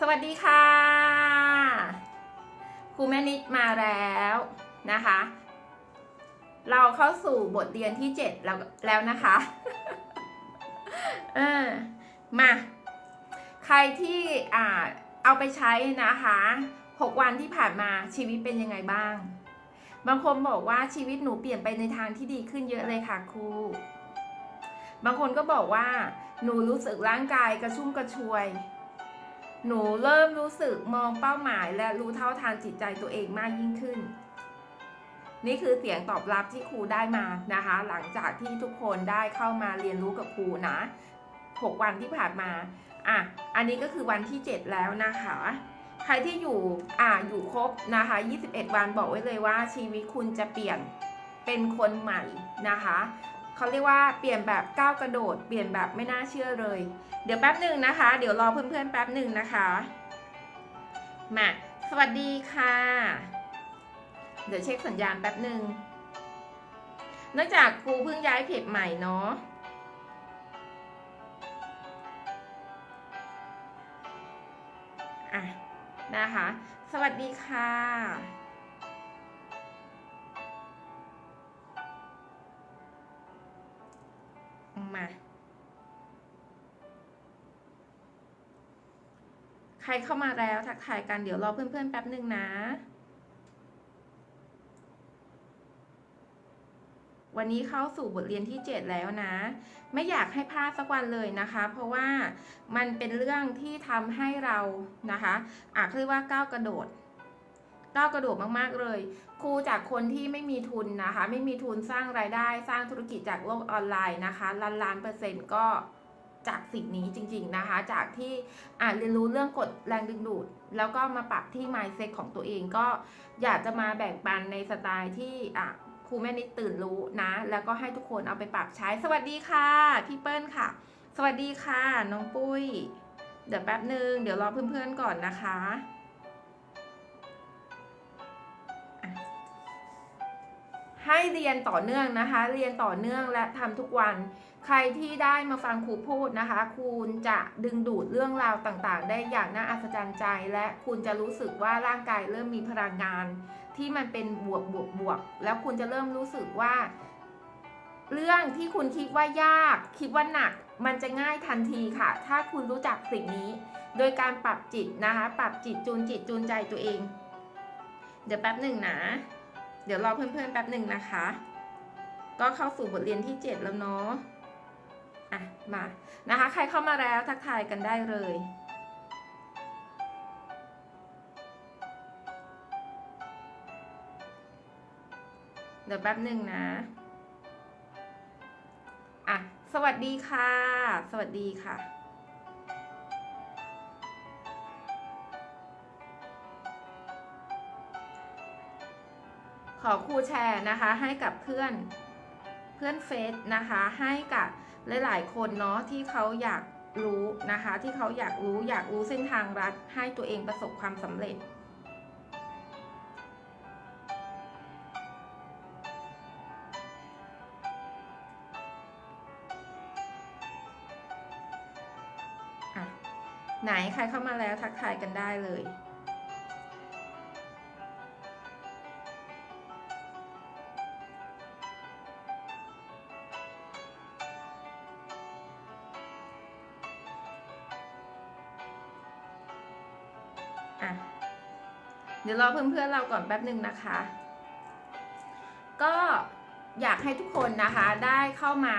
สวัสดีค่ะ ครูแม่นิดมาแล้วนะคะ เราเข้าสู่บทเรียนที่ 7 แล้วแล้วนะคะ เออ มา ใครที่อ่าเอาไปใช้นะคะ 6 วันที่ผ่านมาชีวิตเป็นยังไงบ้าง บางคนบอกว่าชีวิตหนูเปลี่ยนไปในทางที่ดีขึ้นเยอะเลยค่ะครู บางคนก็บอกว่า หนูรู้สึกร่างกายกระชุ่มกระชวย หนูเริ่มรู้สึกมองเป้าหมาย และรู้เท่าทานจิตใจตัวเองมากยิ่งขึ้น นี่คือเสียงตอบรับที่ครูได้มานะคะ หลังจากที่ทุกคนได้เข้ามาเรียนรู้กับครูนะ6วันที่ผ่านมาอะอันนี้ก็คือวันที่ 7 แล้วนะคะ ใครที่อยู่อ่าอยู่ครบนะคะ 21 วันบอกไว้เลยว่าชีวิตคุณจะเปลี่ยนเป็นคนใหม่นะคะ เขาเรียกว่าเปลี่ยนแบบก้าวกระโดด เปลี่ยนแบบไม่น่าเชื่อเลย เดี๋ยวแป๊บหนึ่งนะคะ เดี๋ยวรอเพื่อนๆแป๊บหนึ่งนะคะมาสวัสดีค่ะ เดี๋ยวเช็คสัญญาณแป๊บหนึ่งเนื่องจากครูเพิ่งย้ายเพจใหม่เนาะอะนะคะ สวัสดีค่ะ มา ใครเข้ามาแล้วทักทายกันเดี๋ยวรอเพื่อนๆแป๊บหนึ่งนะ วันนี้เข้าสู่บทเรียนที่ 7 แล้วนะ ไม่อยากให้พลาดสักวันเลยนะคะ เพราะว่ามันเป็นเรื่องที่ทำให้เรานะคะอาจเรียกว่าก้าวกระโดด ก้าวกระโดดมากๆเลย ครูจากคนที่ไม่มีทุนนะคะ ไม่มีทุนสร้างรายได้สร้างธุรกิจจากโลกออนไลน์นะคะล้านล้านเปอร์เซ็นต์ก็จากสิ่งนี้จริง ๆนะคะ จากที่อ่านเรียนรู้เรื่องกฎแรงดึงดูด แล้วก็มาปรับที่ mindset ของตัวเองก็อยากจะมาแบ่งปันในสไตล์ที่อะครูแม่นิดตื่นรู้นะ แล้วก็ให้ทุกคนเอาไปปรับใช้ สวัสดีค่ะพี่เปิ้ลค่ะ สวัสดีค่ะ น้องปุ้ย เดี๋ยวแป๊บหนึ่งเดี๋ยวรอเพื่อนๆก่อนนะคะ ให้เรียนต่อเนื่องนะคะ เรียนต่อเนื่องและทำทุกวัน ใครที่ได้มาฟังครูพูดนะคะ คุณจะดึงดูดเรื่องราวต่างๆ ได้อย่างน่าอัศจรรย์ใจ และคุณจะรู้สึกว่าร่างกายเริ่มมีพลังงาน ที่มันเป็นบวกบวกบวก แล้วคุณจะเริ่มรู้สึกว่า เรื่องที่คุณคิดว่ายาก คิดว่าหนัก มันจะง่ายทันทีค่ะ ถ้าคุณรู้จักสิ่งนี้ โดยการปรับจิตนะคะ ปรับจิตจูนจิตจูนใจตัวเอง เดี๋ยวแป๊บหนึ่งนะ เดี๋ยวรอเพื่อนๆแป๊บหนึ่งนะคะ ก็เข้าสู่บทเรียนที่ 7 แล้วเนาะอะมานะคะ ใครเข้ามาแล้วทักทายกันได้เลยเดี๋ยวแป๊บหนึ่งนะ อะ สวัสดีค่ะ สวัสดีค่ะ ขอครูแชร์นะคะให้กับเพื่อนเพื่อนเฟซนะคะให้กับหลาย ๆ คนเนาะที่เขาอยากรู้นะคะ ที่เขาอยากรู้อยากรู้เส้นทางรัดให้ตัวเองประสบความสำเร็จอะไหนใครเข้ามาแล้วทักทายกันได้เลย อะ เดี๋ยวรอเพื่อนๆเราก่อนแป๊บหนึ่งนะคะ ก็อยากให้ทุกคนนะคะได้เข้ามา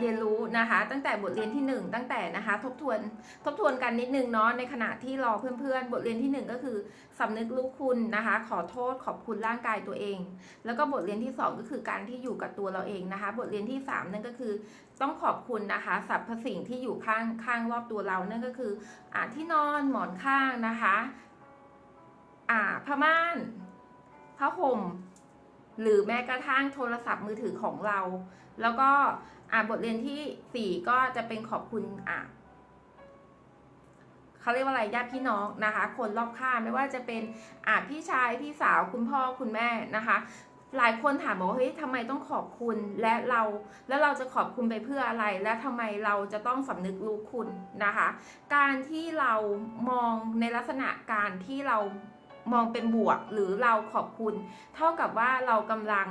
เรียนรู้นะคะ ตั้งแต่บทเรียนที่ 1 ตั้งแต่นะคะ ทบทวนทบทวนกันนิดนึงเนาะในขณะที่รอเพื่อนๆ บทเรียนที่ 1 ก็คือสำนึกรู้คุณนะคะ ขอโทษขอบคุณร่างกายตัวเอง แล้วก็บทเรียนที่ 2 ก็คือการที่อยู่กับตัวเราเองนะคะ บทเรียนที่ 3 นั่นก็คือต้องขอบคุณนะคะสรรพสิ่งที่อยู่ข้างข้างรอบตัวเรานั่นก็คืออ่าที่นอนหมอนข้างนะคะ อ่าผ้าม่านผ้าห่มหรือแม้กระทั่งโทรศัพท์มือถือของเรา แล้วก็อ่าบทเรียนที่สี่ก็จะเป็นขอบคุณอ่าเขาเรียกว่าอะไรญาติพี่น้องนะคะ คนรอบข้างไม่ว่าจะเป็นอ่าพี่ชายพี่สาวคุณพ่อคุณแม่นะคะ หลายคนถามบอกว่าเฮ้ยทำไมต้องขอบคุณและเราแล้วเราจะขอบคุณไปเพื่ออะไร และทำไมเราจะต้องสำนึกรู้คุณนะคะ การที่เรามองในลักษณะการที่เรา มองเป็นบวกหรือเราขอบคุณ เท่ากับว่าเรากำลัง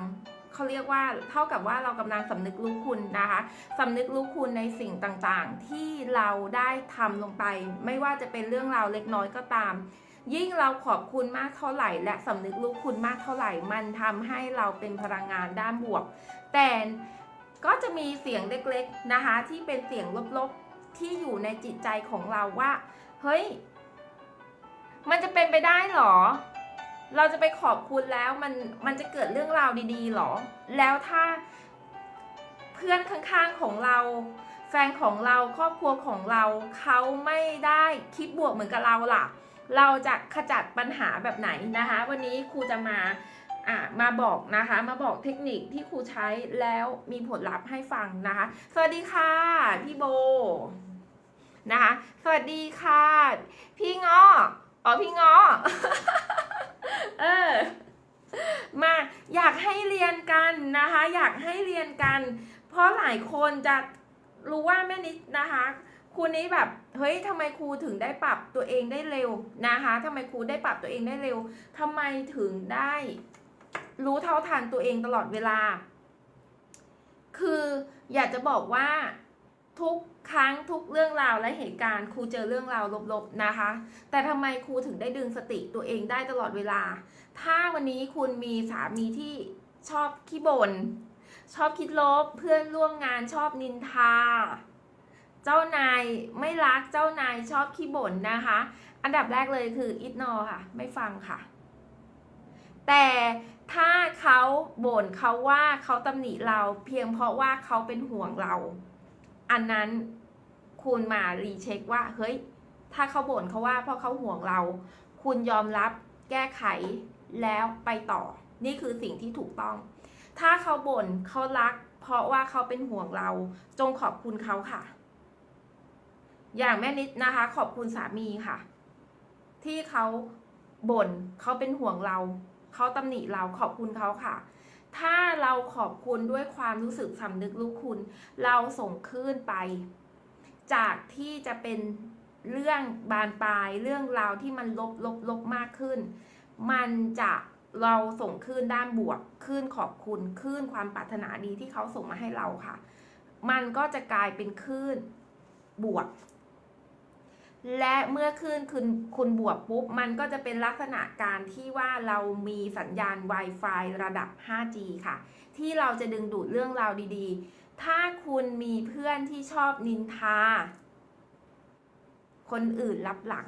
เขาเรียกว่าเท่ากับว่าเรากำลังสำนึกรู้คุณนะคะสำนึกรู้คุณในสิ่งต่างๆ ที่เราได้ทำลงไป ไม่ว่าจะเป็นเรื่องราวเล็กน้อยก็ตาม ยิ่งเราขอบคุณมากเท่าไหร่ และสำนึกรู้คุณมากเท่าไหร่ มันทำให้เราเป็นพลังงานด้านบวก แต่ก็จะมีเสียงเล็กๆนะคะที่เป็นเสียงลบๆที่อยู่ในจิตใจของเราว่า เฮ้ย มันจะเป็นไปได้หรอ เราจะไปขอบคุณแล้วมันมันจะเกิดเรื่องราวดีๆหรอ แล้วถ้าเพื่อนข้างๆของเรา แฟนของเราครอบครัวของเราเขาไม่ได้คิดบวกเหมือนกับเราล่ะ เราจะขจัดปัญหาแบบไหนนะคะ วันนี้ครูจะมาอ่ามาบอกนะคะมาบอกเทคนิคที่ครูใช้แล้วมีผลลัพธ์ให้ฟังนะคะ สวัสดีค่ะ พี่โบนะคะ สวัสดีค่ะ พี่งอ อ๋อพี่งอเออมาอยากให้เรียนกันนะคะ อยากให้เรียนกัน เพราะหลายคนจะรู้ว่าแม่นิดนะคะครูนี้แบบเฮ้ยทำไมครูถึงได้ปรับตัวเองได้เร็วนะคะทำไมครูได้ปรับตัวเองได้เร็วทำไมถึงได้ รู้เท่าทันตัวเองตลอดเวลา คืออยากจะบอกว่า ทุกครั้งทุกเรื่องราวและเหตุการณ์ครูเจอเรื่องราวลบๆนะคะ แต่ทำไมครูถึงได้ดึงสติตัวเองได้ตลอดเวลา ถ้าวันนี้คุณมีสามีที่ชอบขี้บ่นชอบคิดลบเพื่อนร่วมงานชอบนินทา เจ้านายไม่รักเจ้านายชอบขี้บ่นนะคะ อันดับแรกเลยคืออิ n นอค่ะ ไม่ฟังค่ะ แต่ถ้าเขาบ่นเขาว่าเขาตำหนิเราเพียงเพราะว่าเขาเป็นห่วงเรา อันนั้นคุณมารีเช็คว่าเฮ้ย ถ้าเขาบ่นเขาว่าเพราะเขาห่วงเรา คุณยอมรับแก้ไขแล้วไปต่อ นี่คือสิ่งที่ถูกต้อง ถ้าเขาบ่นเขารัก เพราะว่าเขาเป็นห่วงเรา จงขอบคุณเขาค่ะ อย่างแม่นิดนะคะ ขอบคุณสามีค่ะ ที่เขาบ่นเขาเป็นห่วงเรา เขาตำหนิเราขอบคุณเขาค่ะ ถ้าเราขอบคุณด้วยความรู้สึกสำนึกรู้คุณ เราส่งคลื่นไป จากที่จะเป็นเรื่องบานปลายเรื่องราวที่มันลบลบลบมากขึ้น มันจะเราส่งคลื่นด้านบวกคลื่นขอบคุณคลื่นความปรารถนาดีที่เขาส่งมาให้เราค่ะ มันก็จะกลายเป็นคลื่นบวก และเมื่อคลื่นคุณคุณบวกปุ๊บ มันก็จะเป็นลักษณะการที่ว่าเรามีสัญญาณ Wi-Fi ระดับ 5G ค่ะ ที่เราจะดึงดูดเรื่องราวดีๆ ถ้าคุณมีเพื่อนที่ชอบนินทา คนอื่นรับหลัง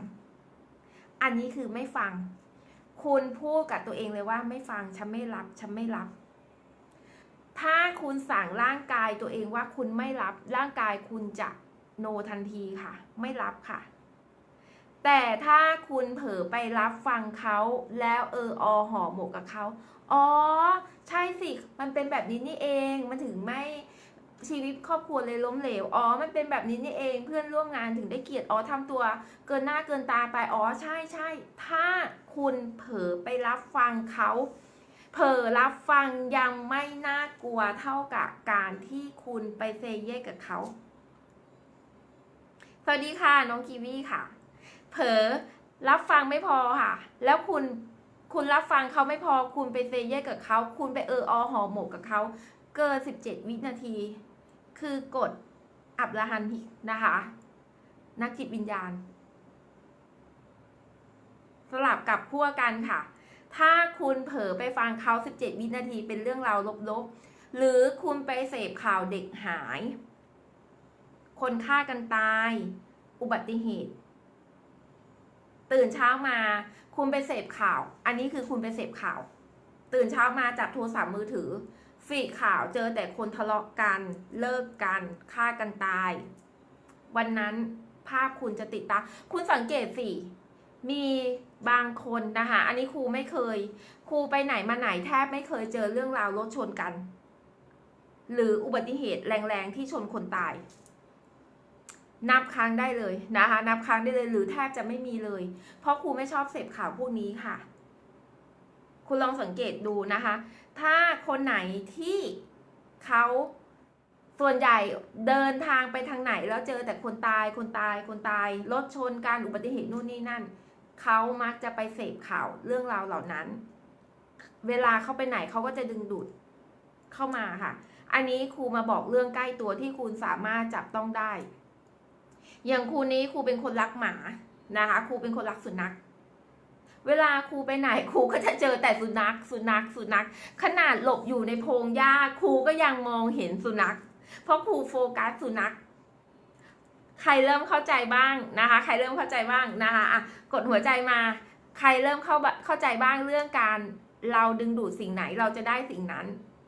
อันนี้คือไม่ฟัง คุณพูดกับตัวเองเลยว่าไม่ฟัง ฉันไม่รับ ฉันไม่รับ ถ้าคุณสั่งร่างกายตัวเองว่าคุณไม่รับ ร่างกายคุณจะโนทันทีค่ะ ไม่รับค่ะ แต่ถ้าคุณเผลอไปรับฟังเขาแล้วเอออห่อหมกกับเขาอ๋อ ใช่สิ มันเป็นแบบนี้นี่เอง มันถึงไม่ชีวิตครอบครัวเลยล้มเหลว อ๋อ มันเป็นแบบนี้นี่เอง เพื่อนร่วมงานถึงได้เกลียด อ๋อทำตัวเกินหน้าเกินตาไป อ๋อ ใช่ใช่ ถ้าคุณเผลอไปรับฟังเขา เผลอรับฟังยังไม่น่ากลัวเท่ากับการที่คุณไปเซเย่กับเขา สวัสดีค่ะ น้องกีวีค่ะ เผลอรับฟังไม่พอค่ะ แล้วคุณคุณรับฟังเขาไม่พอคุณไปเซเย่กับเขาคุณไปเอออหอหมกกับเขาเกินสิบเจ็ดวินาที คือกดอับละหันนะคะ นักจิตวิญญาณ สลับกับขั้วกันค่ะ ถ้าคุณเผลอไปฟังเขา17วินาทีเป็นเรื่องราวลบๆ หรือคุณไปเสพข่าวเด็กหาย คนฆ่ากันตาย อุบัติเหตุ ตื่นเช้ามา คุณไปเสพข่าว อันนี้คือคุณไปเสพข่าว ตื่นเช้ามาจับโทรศัพท์มือถือฟีดข่าวเจอแต่คนทะเลาะกันเลิกกันฆ่ากันตาย วันนั้นภาพคุณจะติดตา คุณสังเกตสิ มีบางคนนะคะ อันนี้ครูไม่เคย ครูไปไหนมาไหนแทบไม่เคยเจอเรื่องราวรถชนกัน หรืออุบัติเหตุแรงๆที่ชนคนตาย นับครั้งได้เลยนะคะ นับครั้งได้เลยหรือแทบจะไม่มีเลย เพราะครูไม่ชอบเสพข่าวพวกนี้ค่ะคคุณลองสังเกตดูนะคะ ถ้าคนไหนที่เขาส่วนใหญ่เดินทางไปทางไหนแล้วเจอแต่คนตายคนตายคนตายรถชนการอุบัติเหตุนู่นนี่นั่นเขามักจะไปเสพข่าวเรื่องราวเหล่านั้น เวลาเขาไปไหนเขาก็จะดึงดูดเข้ามาค่ะ อันนี้ครูมาบอกเรื่องใกล้ตัวที่คุณสามารถจับต้องได้ อย่างครูนี้ครูเป็นคนรักหมานะคะครูเป็นคนรักสุนัข เวลาครูไปไหนครูก็จะเจอแต่สุนัข สุนัขสุนัข ขนาดหลบอยู่ในโพรงหญ้าครูก็ยังมองเห็นสุนัข เพราะครูโฟกัสสุนัขใครเริ่มเข้าใจบ้างนะคะ ใครเริ่มเข้าใจบ้างนะคะอะกดหัวใจมา ใครเริ่มเข้าเข้าใจบ้างเรื่องการเราดึงดูดสิ่งไหนเราจะได้สิ่งนั้น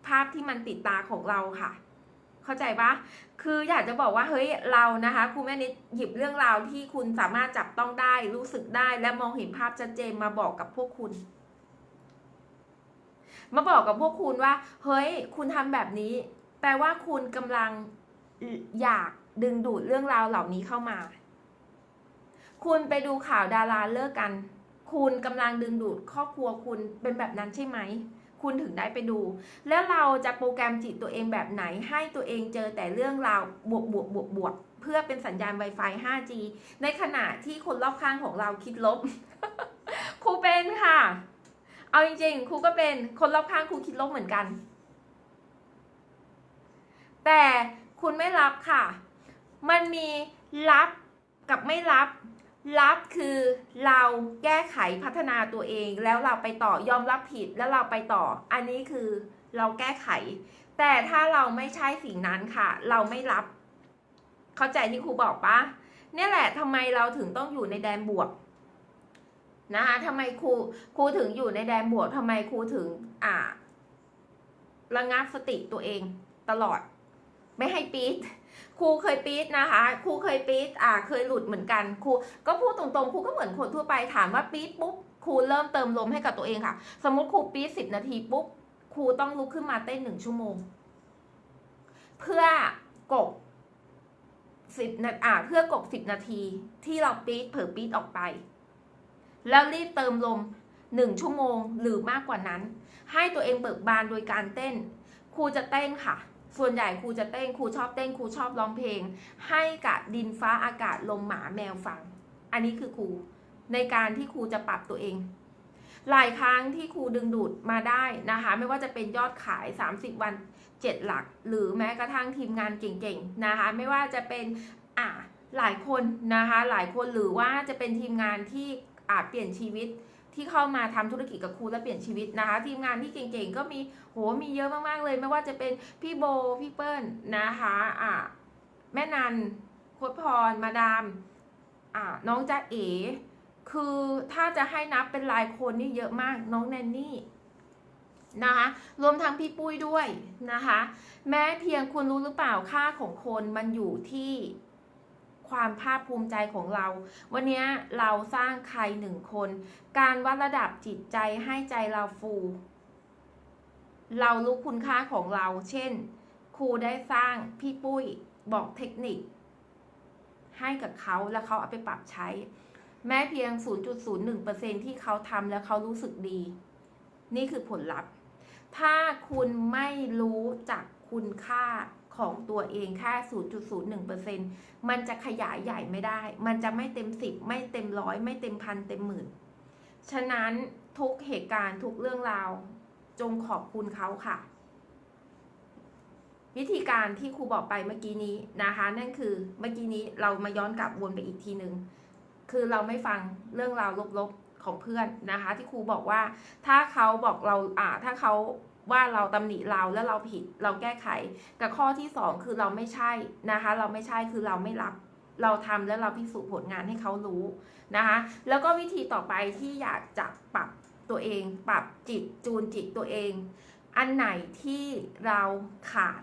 ภาพที่มันติดตาของเราค่ะ เข้าใจปะคืออยากจะบอกว่าเฮ้ยเรานะคะครูแม่นิดหยิบเรื่องราวที่คุณสามารถจับต้องได้รู้สึกได้ และมองเห็นภาพชัดเจนมาบอกกับพวกคุณ มาบอกกับพวกคุณว่า เฮ้ย คุณทำแบบนี้ แปลว่าคุณกำลังอยากดึงดูดเรื่องราวเหล่านี้เข้ามา คุณไปดูข่าวดาราเลิกกัน คุณกำลังดึงดูดครอบครัวคุณเป็นแบบนั้นใช่ไหม คุณถึงได้ไปดู แล้วเราจะโปรแกรมจิตตัวเองแบบไหน ให้ตัวเองเจอแต่เรื่องราวบวกบวกบวกบวกเพื่อเป็นสัญญาณ Wi-Fi 5G ในขณะที่คนรอบข้างของเราคิดลบ ครูเป็นค่ะ เอาจริงๆ ครูก็เป็นคนรอบข้างครูคิดลบเหมือนกัน แต่คุณไม่รับค่ะ มันมีรับกับไม่รับ รับคือเราแก้ไขพัฒนาตัวเอง แล้วเราไปต่อยอมรับผิดแล้วเราไปต่อ อันนี้คือเราแก้ไข แต่ถ้าเราไม่ใช่สิ่งนั้นค่ะ เราไม่รับ เข้าใจที่ครูบอกปะเนี่ยแหละทำไมเราถึงต้องอยู่ในแดนบวกนะคะทำไมครูครูถึงอยู่ในแดนบวกทำไมครูถึงอ่าระงับสติตัวเองตลอด ไม่ให้ปีด ครูเคยปี๊ดนะคะ ครูเคยปี๊ดอ่าเคยหลุดเหมือนกันครูก็พูดตรงๆครูก็เหมือนคนทั่วไปถามว่าปี๊ดปุ๊บครูเริ่มเติมลมให้กับตัวเองค่ะ สมมติครูปี๊ดสิบนาทีปุ๊บครูต้องลุกขึ้นมาเต้นหนึ่งชั่วโมง เพื่อกบสิบนาอ่าเพื่อกบสิบนาทีที่เราปี๊ดเผลอปี๊ดออกไป แล้วรีบเติมลมหนึ่งชั่วโมงหรือมากกว่านั้น ให้ตัวเองเบิกบานโดยการเต้น ครูจะเต้นค่ะ ส่วนใหญ่ครูจะเต้นครูชอบเต้นครูชอบร้องเพลง ให้กับดินฟ้าอากาศลมหมาแมวฟัง อันนี้คือครูในการที่ครูจะปรับตัวเอง หลายครั้งที่ครูดึงดูดมาได้นะคะ ไม่ว่าจะเป็นยอดขาย 30 วัน 7 หลัก หรือแม้กระทั่งทีมงานเก่งๆนะคะ ไม่ว่าจะเป็นอ่าหลายคนนะคะ หลายคนหรือว่าจะเป็นทีมงานที่อาจเปลี่ยนชีวิต ที่เข้ามาทำธุรกิจกับครูและเปลี่ยนชีวิตนะคะ ทีมงานที่เก่งๆก็มีโหมีเยอะมากๆเลย ไม่ว่าจะเป็นพี่โบพี่เปิ้ลนะคะอ่าแม่นันโคดพรมาดามอ่าน้องจ๊ะเอ๋คือถ้าจะให้นับเป็นรายคนนี่เยอะมากน้องแนนนี่นะคะรวมทั้งพี่ปุ้ยด้วยนะคะ แม้เพียงคุณรู้หรือเปล่าค่าของคนมันอยู่ที่ ความภาคภูมิใจของเรา วันนี้เราสร้างใครหนึ่งคน การวัดระดับจิตใจให้ใจเราฟู เรารู้คุณค่าของเรา เช่น ครูได้สร้างพี่ปุ้ยบอกเทคนิค ให้กับเขาแล้วเขาเอาไปปรับใช้ แม้เพียง 0.01%ที่เขาทำแล้วเขารู้สึกดี นี่คือผลลัพธ์ ถ้าคุณไม่รู้จักคุณค่า ของตัวเองแค่0.01%มันจะขยายใหญ่ไม่ได้ มันจะไม่เต็ม 10 ไม่เต็มร้อยไม่เต็มพันเต็มหมื่น ฉะนั้นทุกเหตุการณ์ทุกเรื่องราว จงขอบคุณเขาค่ะ วิธีการที่ครูบอกไปเมื่อกี้นี้นะคะ นั่นคือเมื่อกี้นี้เรามาย้อนกลับวนไปอีกทีหนึ่งคือเราไม่ฟังเรื่องราวลบๆของเพื่อนนะคะ ที่ครูบอกว่าถ้าเขาบอกเราอ่าถ้าเขา ว่าเราตำหนิเราแล้วเราผิดเราแก้ไข กับข้อที่สองคือเราไม่ใช่นะคะ เราไม่ใช่คือเราไม่รับ เราทำแล้วเราพิสูจน์ผลงานให้เขารู้นะคะ แล้วก็วิธีต่อไปที่อยากจะปรับตัวเอง ปรับจิตจูนจิตตัวเอง อันไหนที่เราขาด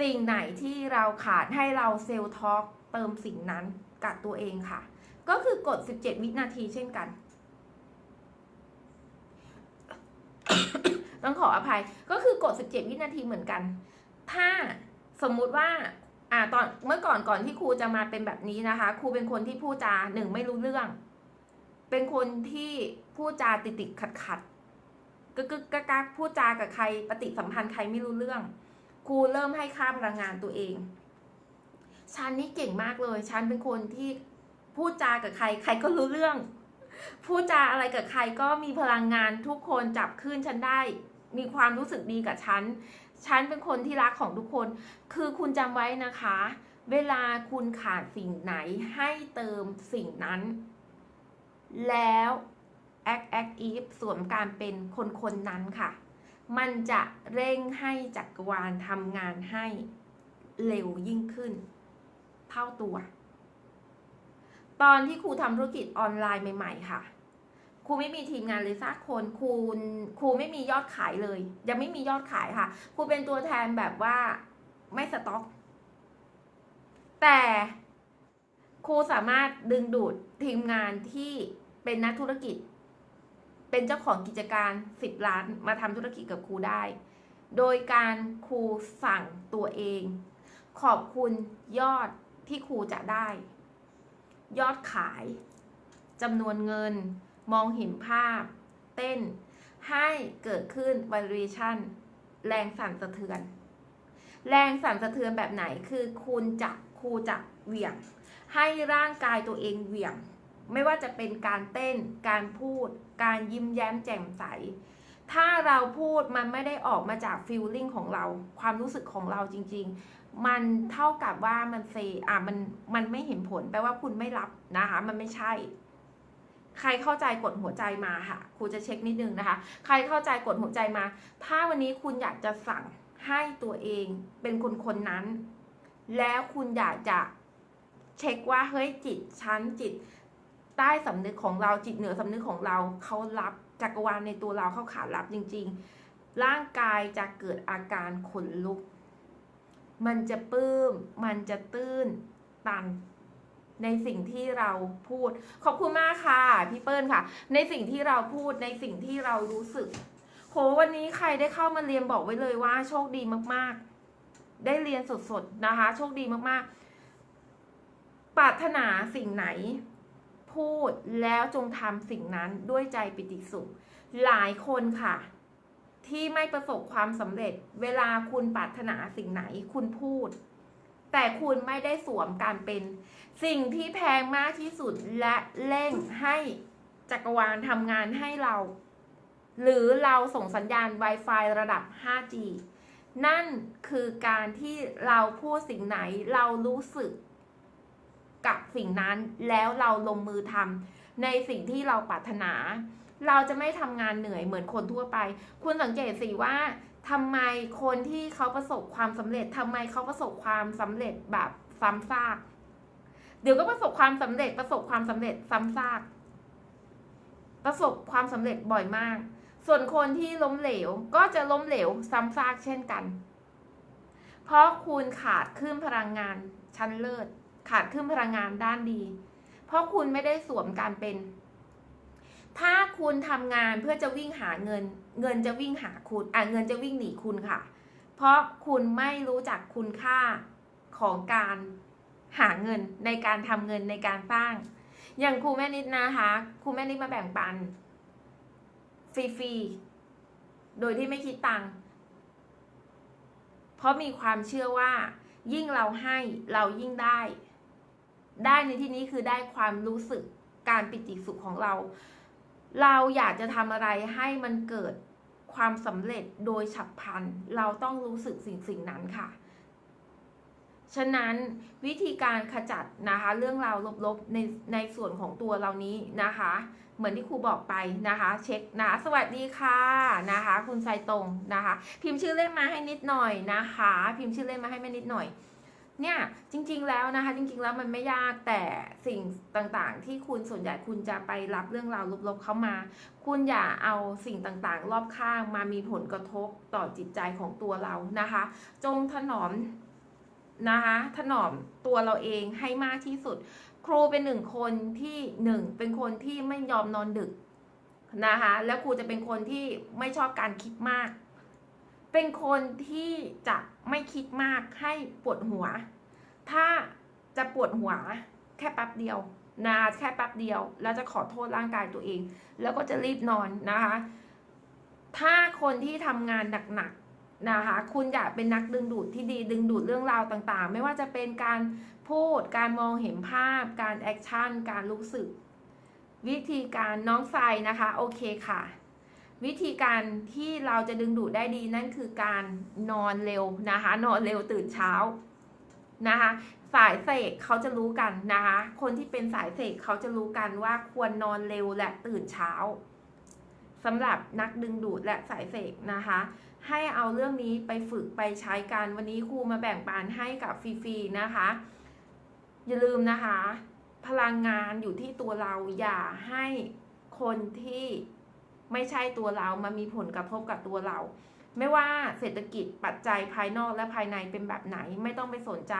สิ่งไหนที่เราขาดให้เราเซลล์ท็อกเติมสิ่งนั้นกับตัวเองค่ะ ก็คือกด 17 วินาทีเช่นกัน ต้องขออภัยก็คือกด 17 วินาทีเหมือนกัน ถ้าสมมุติว่าอ่าตอนเมื่อก่อนก่อนที่ครูจะมาเป็นแบบนี้นะคะ ครูเป็นคนที่พูดจาหนึ่งไม่รู้เรื่อง เป็นคนที่พูดจาติดติดขัดขัดกึกกึกกักกักพูดจากับใครปฏิสัมพันธ์ใครไม่รู้เรื่อง ครูเริ่มให้ค่าพลังงานตัวเองฉันนี่เก่งมากเลยฉันเป็นคนที่พูดจากับใคร ใครก็รู้เรื่อง พูดจาอะไรกับใครก็มีพลังงานทุกคนจับขึ้นฉันได้ มีความรู้สึกดีกับฉัน ฉันเป็นคนที่รักของทุกคน คือคุณจำไว้นะคะ เวลาคุณขาดสิ่งไหนให้เติมสิ่งนั้น แล้ว act act if สวมการเป็นคนคนนั้นค่ะ มันจะเร่งให้จักรวาลทำงานให้เร็วยิ่งขึ้น เท่าตัว ตอนที่ครูทำธุรกิจออนไลน์ใหม่ ๆ ค่ะ ครูไม่มีทีมงานเลยสักคนครูครูไม่มียอดขายเลย ยังไม่มียอดขายค่ะ ครูเป็นตัวแทนแบบว่าไม่สต็อก แต่ครูสามารถดึงดูดทีมงานที่เป็นนักธุรกิจ เป็นเจ้าของกิจการสิบล้านมาทำธุรกิจกับครูได้ โดยการครูสั่งตัวเอง ขอบคุณยอดที่ครูจะได้ ยอดขายจำนวนเงิน มองเห็นภาพ เต้น ให้เกิดขึ้น vibration แรงสั่นสะเทือน แรงสั่นสะเทือนแบบไหนคือคุณจะครูจะเหวี่ยง ให้ร่างกายตัวเองเหวี่ยง ไม่ว่าจะเป็นการเต้น การพูด การยิ้มแย้มแจ่มใส ถ้าเราพูดมันไม่ได้ออกมาจากฟีลลิ่งของเรา ความรู้สึกของเราจริง ๆ มันเท่ากับว่ามันเซอะมันมันไม่เห็นผลแปลว่าคุณไม่รับนะคะ มันไม่ใช่ ใครเข้าใจกดหัวใจมาค่ะครูจะเช็คนิดนึงนะคะ ใครเข้าใจกดหัวใจมา ถ้าวันนี้คุณอยากจะสั่งให้ตัวเองเป็นคนคนนั้น แล้วคุณอยากจะเช็คว่าเฮ้ยจิตชั้นจิตใต้สำนึกของเราจิตเหนือสำนึกของเราเขารับ จักรวาลในตัวเราเข้าขาดรับจริง ๆ ร่างกายจะเกิดอาการขนลุก มันจะปื้ม มันจะตื้นตันในสิ่งที่เราพูด ขอบคุณมากค่ะ พี่เปิ้ลค่ะ ในสิ่งที่เราพูดในสิ่งที่เรารู้สึก โหวันนี้ใครได้เข้ามาเรียนบอกไว้เลยว่า โชคดีมากๆ ได้เรียนสดๆนะคะ โชคดีมากๆ ปรารถนาสิ่งไหน พูดแล้วจงทำสิ่งนั้นด้วยใจปิติสุข หลายคนค่ะ ที่ไม่ประสบความสำเร็จ เวลาคุณปรารถนาสิ่งไหนคุณพูด แต่คุณไม่ได้สวมการเป็น สิ่งที่แพงมากที่สุดและเร่งให้จักรวาลทำงานให้เรา หรือเราส่งสัญญาณ Wi-Fi ระดับ 5G นั่นคือการที่เราพูดสิ่งไหนเรารู้สึก กับสิ่งนั้นแล้วเราลงมือทำในสิ่งที่เราปรารถนา เราจะไม่ทำงานเหนื่อยเหมือนคนทั่วไป คุณสังเกตสิว่าทำไมคนที่เขาประสบความสำเร็จทำไมเขาประสบความสำเร็จแบบซ้ำซากเดี๋ยวก็ประสบความสำเร็จประสบความสำเร็จซ้ำซากประสบความสำเร็จบ่อยมาก ส่วนคนที่ล้มเหลวก็จะล้มเหลวซ้ำซากเช่นกัน เพราะคุณขาดขึ้นพลังงานชั้นเลิศ ขาดขึ้นพลังงานด้านดี เพราะคุณไม่ได้สวมการเป็น ถ้าคุณทำงานเพื่อจะวิ่งหาเงิน เงินจะวิ่งหาคุณอะเงินจะวิ่งหนีคุณค่ะ เพราะคุณไม่รู้จักคุณค่าของการหาเงินในการทำเงินในการสร้าง อย่างครูแม่นิดนะคะครูแม่นิดมาแบ่งปันฟรีๆ โดยที่ไม่คิดตังค์ เพราะมีความเชื่อว่า ยิ่งเราให้เรายิ่งได้ ได้ในที่นี้คือได้ความรู้สึกการปิติสุขของเรา เราอยากจะทำอะไรให้มันเกิดความสำเร็จโดยฉับพลัน เราต้องรู้สึกสิ่งสิ่งนั้นค่ะ ฉะนั้นวิธีการขจัดนะคะ เรื่องราวลบๆในในส่วนของตัวเรานี้นะคะ เหมือนที่ครูบอกไปนะคะ เช็คนะสวัสดีค่ะนะคะ คุณไซตรงนะคะ พิมพ์ชื่อเล่นมาให้นิดหน่อยนะคะ พิมพ์ชื่อเล่นมาให้แม่นิดหน่อย เนี่ยจริง ๆ แล้วนะคะ จริง ๆ แล้วมันไม่ยากแต่สิ่งต่างๆ ที่คุณส่วนใหญ่คุณจะไปรับเรื่องราวลบๆเข้ามา คุณอย่าเอาสิ่งต่างๆ รอบข้างมามีผลกระทบต่อจิตใจของตัวเรานะคะ จงถนอมนะคะถนอมตัวเราเองให้มากที่สุด ครูเป็นหนึ่งคนที่หนึ่งเป็นคนที่ไม่ยอมนอนดึกนะคะ แล้วครูจะเป็นคนที่ไม่ชอบการคิดมาก เป็นคนที่จะไม่คิดมากให้ปวดหัว ถ้าจะปวดหัวแค่แป๊บเดียวนะแค่แป๊บเดียว แล้วจะขอโทษร่างกายตัวเอง แล้วก็จะรีบนอนนะคะ ถ้าคนที่ทำงานหนักๆนะคะ คุณอยากเป็นนักดึงดูดที่ดีดึงดูดเรื่องราวต่างๆ ไม่ว่าจะเป็นการพูดการมองเห็นภาพ การแอคชั่น การรู้สึก วิธีการน้องไซนะคะ โอเคค่ะ วิธีการที่เราจะดึงดูดได้ดีนั่นคือการนอนเร็วนะคะ นอนเร็วตื่นเช้านะคะ สายเสกเขาจะรู้กันนะคะ คนที่เป็นสายเสกเขาจะรู้กันว่าควรนอนเร็วและตื่นเช้าสำหรับนักดึงดูดและสายเสกนะคะ ให้เอาเรื่องนี้ไปฝึกไปใช้กันวันนี้ครูมาแบ่งปันให้กับฟรีๆนะคะ อย่าลืมนะคะ พลังงานอยู่ที่ตัวเราอย่าให้คนที่ ไม่ใช่ตัวเรามามีผลกระทบกับตัวเรา ไม่ว่าเศรษฐกิจปัจจัยภายนอกและภายในเป็นแบบไหนไม่ต้องไปสนใจ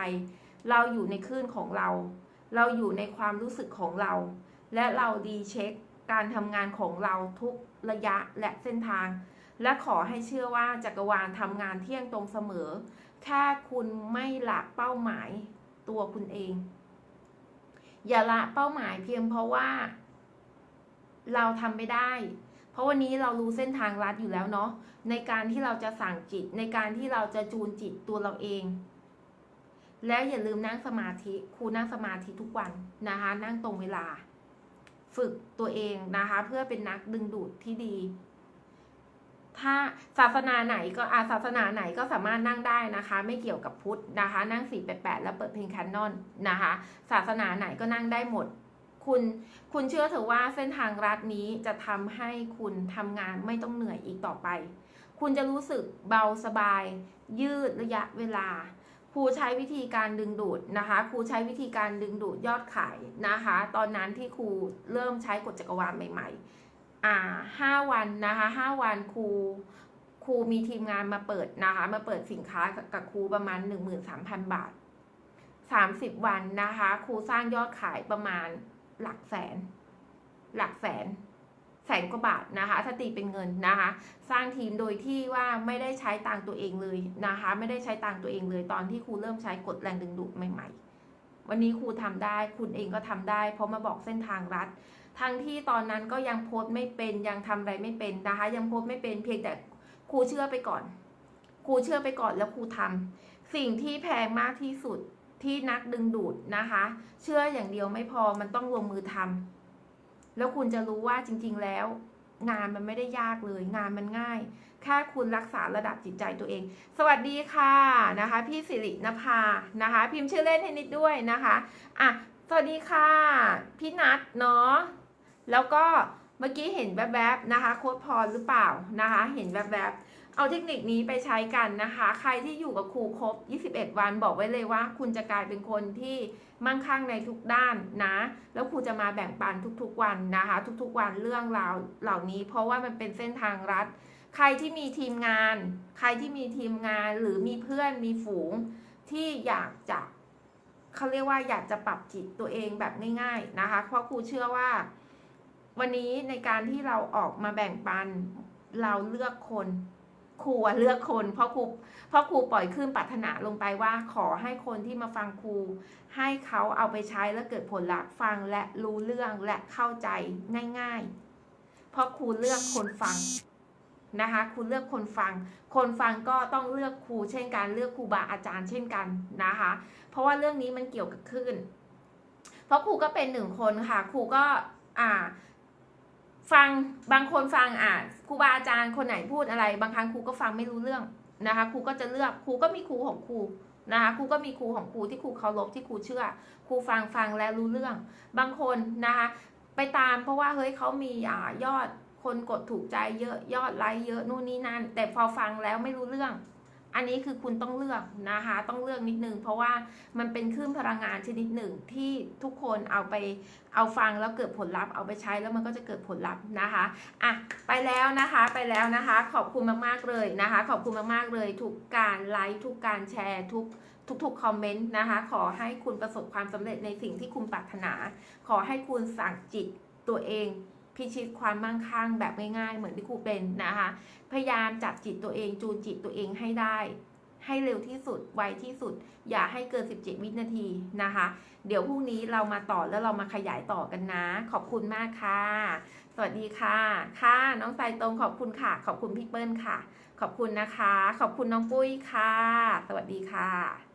เราอยู่ในคลื่นของเรา เราอยู่ในความรู้สึกของเรา และเราดีเช็คการทำงานของเราทุกระยะและเส้นทาง และขอให้เชื่อว่าจักรวาลทำงานเที่ยงตรงเสมอ แค่คุณไม่ละเป้าหมายตัวคุณเอง อย่าละเป้าหมายเพียงเพราะว่า เราทำไม่ได้ เพราะวันนี้เรารู้เส้นทางลัดอยู่แล้วเนาะในการที่เราจะสั่งจิต ในการที่เราจะจูนจิตตัวเราเอง แล้วอย่าลืมนั่งสมาธิครูนั่งสมาธิทุกวันนะคะ นั่งตรงเวลา ฝึกตัวเองนะคะ เพื่อเป็นนักดึงดูดที่ดี ถ้าศาสนาไหนก็อาศาสนาไหนก็สามารถนั่งได้นะคะ ไม่เกี่ยวกับพุทธนะคะ นั่งสี่แปดแปดแล้วเปิดเพลงแคนนอนนะคะ ศาสนาไหนก็นั่งได้หมด คุณคุณเชื่อเถอะว่าเส้นทางรัดนี้จะทำให้คุณทำงานไม่ต้องเหนื่อยอีกต่อไป คุณจะรู้สึกเบาสบาย ยืดระยะเวลา ครูใช้วิธีการดึงดูดนะคะ ครูใช้วิธีการดึงดูดยอดขายนะคะ ตอนนั้นที่ครูเริ่มใช้กฎจักรวาลใหม่ ๆ อ่าห้าวันนะคะห้าวันครูครูมีทีมงานมาเปิดนะคะ มาเปิดสินค้ากับกับครูประมาณ 13,000 บาท 30 วันนะคะ ครูสร้างยอดขายประมาณ หลักแสน หลักแสน แสนกว่าบาทนะคะถ้าตีเป็นเงินนะคะ สร้างทีมโดยที่ว่าไม่ได้ใช้ตังตัวเองเลยนะคะ ไม่ได้ใช้ตังตัวเองเลย ตอนที่ครูเริ่มใช้กฎแรงดึงดูดใหม่ ๆ วันนี้ครูทำได้ คุณเองก็ทำได้ เพราะมาบอกเส้นทางรัดทั้งที่ตอนนั้นก็ยังโพสต์ไม่เป็นยังทำอะไรไม่เป็นนะคะ ยังโพสต์ไม่เป็นเพียงแต่ครูเชื่อไปก่อน ครูเชื่อไปก่อนแล้วครูทำสิ่งที่แพงมากที่สุด ที่นักดึงดูดนะคะ เชื่ออย่างเดียวไม่พอมันต้องลงมือทำแล้วคุณจะรู้ว่าจริง ๆ แล้ว งานมันไม่ได้ยากเลย งานมันง่าย แค่คุณรักษาระดับจิตใจตัวเอง สวัสดีค่ะนะคะ พี่สิรินภานะคะ พิมพ์ชื่อเล่นให้นิดด้วยนะคะอะสวัสดีค่ะ พี่นัทเนาะแล้วก็เมื่อกี้เห็นแวบๆนะคะ โค้ดพรหรือเปล่านะคะ เห็นแวบๆ เอาเทคนิคนี้ไปใช้กันนะคะ ใครที่อยู่กับครูครบ 21 วันบอกไว้เลยว่า คุณจะกลายเป็นคนที่มั่งคั่งในทุกด้านนะ แล้วครูจะมาแบ่งปันทุกๆวันนะคะ ทุกๆวันเรื่องราวเหล่านี้ เพราะว่ามันเป็นเส้นทางรัด ใครที่มีทีมงาน ใครที่มีทีมงานหรือมีเพื่อนมีฝูงที่อยากจะเขาเรียกว่าอยากจะปรับจิตตัวเองแบบง่ายๆนะคะ เพราะครูเชื่อว่า วันนี้ในการที่เราออกมาแบ่งปันเราเลือกคน ครูเลือกคนเพราะครูเพราะครูปล่อยขึ้นปรารถนาลงไปว่า ขอให้คนที่มาฟังครู ให้เขาเอาไปใช้แล้วเกิดผลลัพธ์ฟังและรู้เรื่องและเข้าใจง่ายๆ เพราะครูเลือกคนฟังนะคะครูเลือกคนฟัง คนฟังก็ต้องเลือกครูเช่นกันเลือกครูบาอาจารย์เช่นกันนะคะ เพราะว่าเรื่องนี้มันเกี่ยวกับคลื่นเพราะครูก็เป็นหนึ่งคนค่ะครูก็อ่า ฟังบางคนฟังอ่าครูบาอาจารย์คนไหนพูดอะไร บางครั้งครูก็ฟังไม่รู้เรื่องนะคะครูก็จะเลือกครูก็มีครูของครูนะคะครูก็มีครูของครูที่ครูเคารพที่ครูเชื่อครูฟังฟังและรู้เรื่อง บางคนนะคะไปตามเพราะว่าเฮ้ยเขามีอ่ายอดคนกดถูกใจเยอะยอดไลค์เยอะนู่นนี่นั่น แต่พอฟังแล้วไม่รู้เรื่อง อันนี้คือคุณต้องเลือกนะคะ ต้องเลือกนิดนึงเพราะว่ามันเป็นคลื่นพลังงานชนิดหนึ่งที่ทุกคนเอาไปเอาฟังแล้วเกิดผลลัพธ์เอาไปใช้แล้วมันก็จะเกิดผลลัพธ์นะคะอะไปแล้วนะคะไปแล้วนะคะ ขอบคุณมากๆเลยนะคะ ขอบคุณมากๆเลย ทุกการไลค์ทุกการแชร์ทุกทุกๆคอมเมนต์นะคะ ขอให้คุณประสบความสำเร็จในสิ่งที่คุณปรารถนา ขอให้คุณสั่งจิตตัวเอง พิชิตความมั่งคั่งแบบง่ายๆ เหมือนที่ครูเป็นนะคะ พยายามจับจิตตัวเองจูนจิตตัวเองให้ได้ ให้เร็วที่สุด ไวที่สุด อย่าให้เกิน 17 วินาทีนะคะ เดี๋ยวพรุ่งนี้เรามาต่อแล้วเรามาขยายต่อกันนะ ขอบคุณมากค่ะ สวัสดีค่ะ ค่ะ น้องสายตรงขอบคุณค่ะ ขอบคุณพี่เปิ้ลค่ะ ขอบคุณนะคะ ขอบคุณน้องปุ้ยค่ะ สวัสดีค่ะ